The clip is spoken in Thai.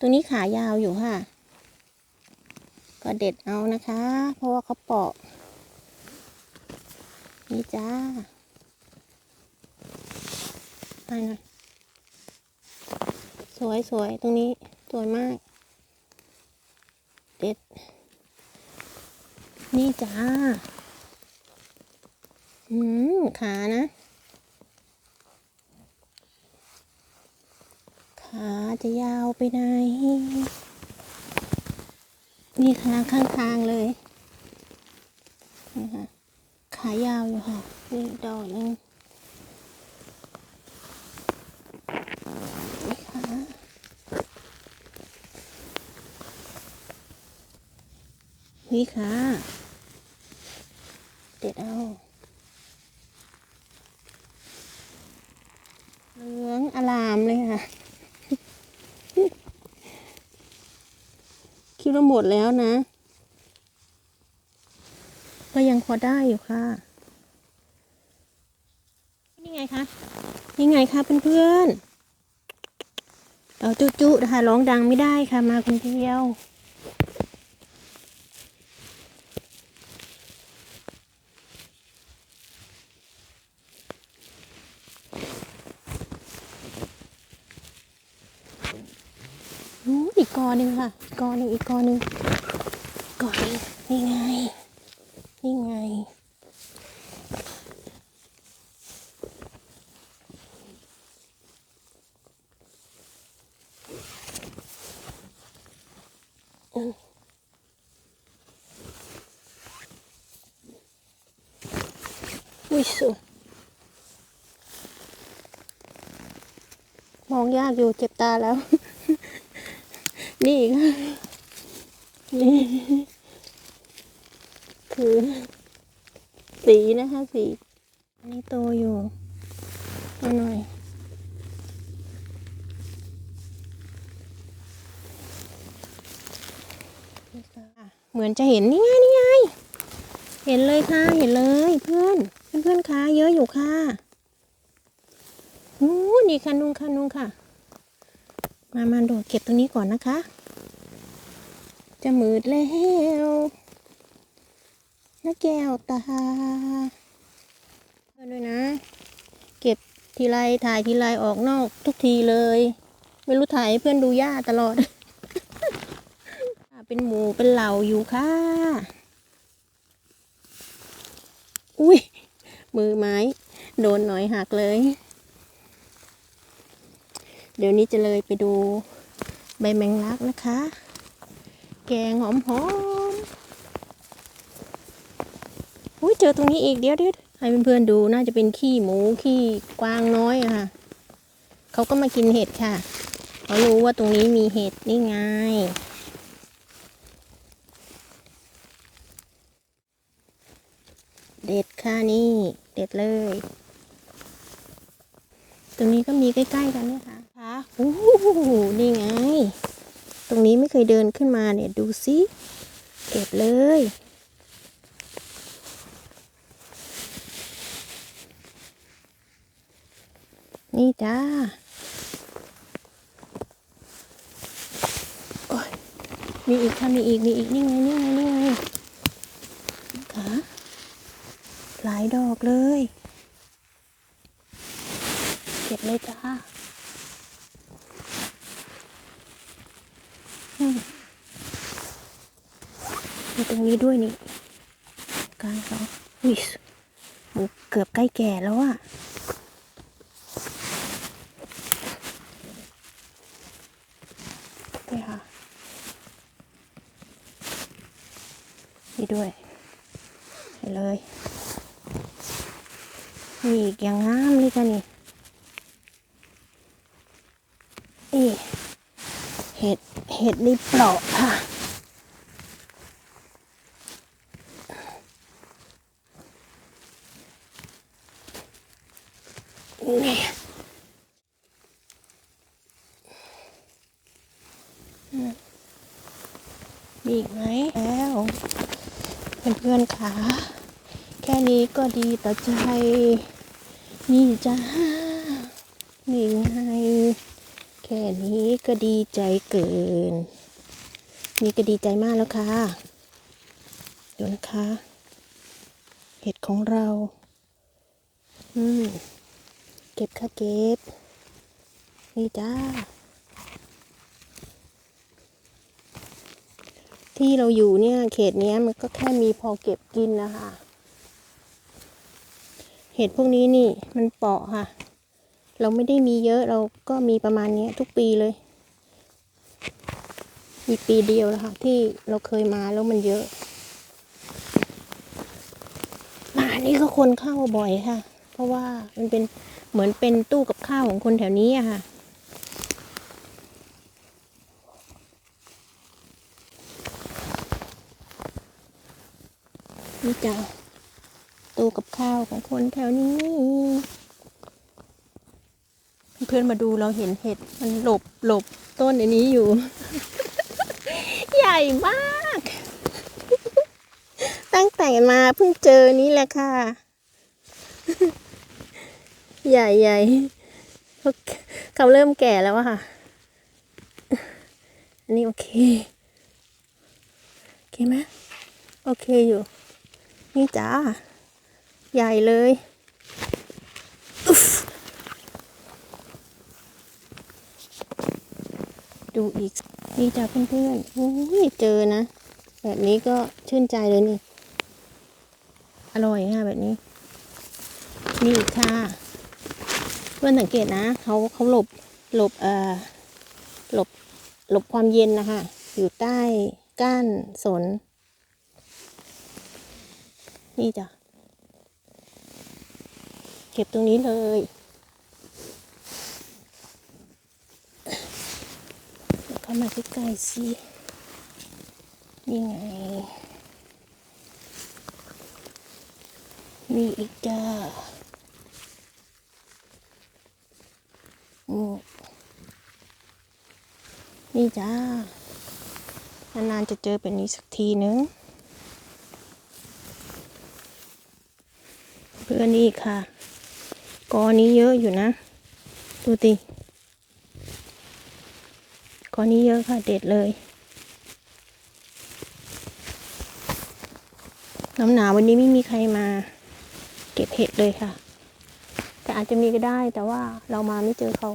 ตรงนี้ขายาวอยู่ค่ะ ก็เด็ดเอานะคะ เพราะว่าเขาเปอกนี่จ้าไปหน่อยสวยสวยตรงนี้ สวยมาก เด็ด นี่จ้า อืม ขานะ ขาจะยาวไปไหน นี่ค่ะข้างทางเลยนะคะขายาวอยู่ค่ะนี่ดอกหนึงนี่ค่ะนี่ค่ะเด็ดเอาเหลืองอลามเลยค่ะ คิดว่าหมดแล้วนะ ก็ยังพอได้อยู่ค่ะ นี่ไงคะนี่ไงคะเพื่อนๆเราจุจุนะคะร้องดังไม่ได้ค่ะมาคนเดียวอู้อี กกอหนึ่งค่ะอีกกอหนึ่งอีกกอหนึ่งกอนึ่งนี่ไง นี่ไง อืมอุ้ยสุมองยากอยู่เจ็บตาแล้ว นี่ค่ะนี่คือ สีนะคะสีอันนี้โตอยู่เอาหน่อยเหมือนจะเห็นนี่ไงนี่ไงเห็นเลยค่ะเห็นเลยเพื่อนเพื่อนๆคะเยอะอยู่ค่ะอู้นี่ค่ะนุ่งค่ะนุ่งค่ะ มามาโดดเก็บตรงนี้ก่อนนะคะ จะมืดแล้วนะแก้วตาเพื่อนด้วยนะ เก็บทีไรถ่ายทีไรออกนอกทุกทีเลย ไม่รู้ถ่ายให้เพื่อนดูย่าตลอด เป็นหมูเป็นเหล่าอยู่ค่ะ อุ้ยมือไม้ โดนหน่อยหักเลย เดี๋ยวนี้จะเลยไปดูใบแมงลักนะคะ แกงหอมหอมอุ้ยเจอตรงนี้อีกเดี๋ยวเดี๋ยวให้เพื่อนๆดูน่าจะเป็นขี้หมูขี้กวางน้อยอะค่ะเขาก็มากินเห็ดค่ะเขารู้ว่าตรงนี้มีเห็ดนี่ไงเด็ดค่ะนี่ เด็ดเลย ตรงนี้ก็มีใกล้ ๆ กันเนี่ยค่ะค่ะ โอ้โหนี่ไง ตรงนี้ไม่เคยเดินขึ้นมาเนี่ย ดูสิเก็บเลย นี่จ้าโอ้ยมีอีกค่ะมีอีก มีอีก นี่ไง นี่ไง นี่ไงค่ะหลายดอกเลย เก็บเลยจ้า มีตรงนี้ด้วยนี่ กลางสองอุ้ยเกือบใกล้แก่แล้วอะนี่ค่ะ นี่ด้วยไปเลยมีอีกอย่างงามเลยค่ะนี่นี่เห็ด เห็ดนี่เปราะค่ะ มีอีกไหมแล้วเพื่อนๆค่ะ แค่นี้ก็ดีต่อใจ นี่จ้านี่ไง แค่นี้ก็ดีใจเกิน นี่ก็ดีใจมากแล้วค่ะดูนะคะ เห็ดของเรา อืม เก็บค่ะเก็บ นี่จ้า ที่เราอยู่เนี่ยเขตเนี้ยมันก็แค่มีพอเก็บกินนะคะ เห็ดพวกนี้นี่มันเปาะค่ะ เราไม่ได้มีเยอะเราก็มีประมาณเนี้ยทุกปีเลย มีปีเดียวแล้วค่ะ ที่เราเคยมาแล้วมันเยอะมานี่ก็คนเข้าบ่อยค่ะ เพราะว่ามันเป็นเหมือนเป็นตู้กับข้าวของคนแถวนี้อะค่ะ นี่จ้ะตู้กับข้าวของคนแถวนี้ เพื่อนมาดูเราเห็นเห็ดมันหลบหลบต้นอันนี้อยู่ ใหญ่มาก ตั้งแต่มาเพิ่งเจอนี้แหละค่ะ ใหญ่ใหญ่เขาเขาเริ่มแก่แล้วอะค่ะ อันนี้โอเค โอเคไหมโอเคอยู่ นี่จ้า ใหญ่เลยดูอีกนี่จ้าเพื่อนๆโอ้ยเจอนะ แบบนี้ก็ชื่นใจเลยนี่ อร่อยค่ะแบบนี้ นี่อีกค่ะ เพื่อนสังเกตนะเขาเขาหลบหลบเอ่อหลบหลบความเย็นนะคะ อยู่ใต้ก้านสน นี่จ้ะ เก็บตรงนี้เลยแล้วเข้ามาใกล้ๆสินี่ไง มีอีกจ้าอืมนี่จ้านานๆจะเจอแบบนี้สักทีนึง เพื่อนนี่ค่ะ กอนี้เยอะอยู่นะ ดูติกอนี้เยอะค่ะ เด็ดเลย น้ำหนาววันนี้ไม่มีใครมา เก็บเห็ดเลยค่ะ แต่อาจจะมีก็ได้แต่ว่าเรามาไม่เจอเขา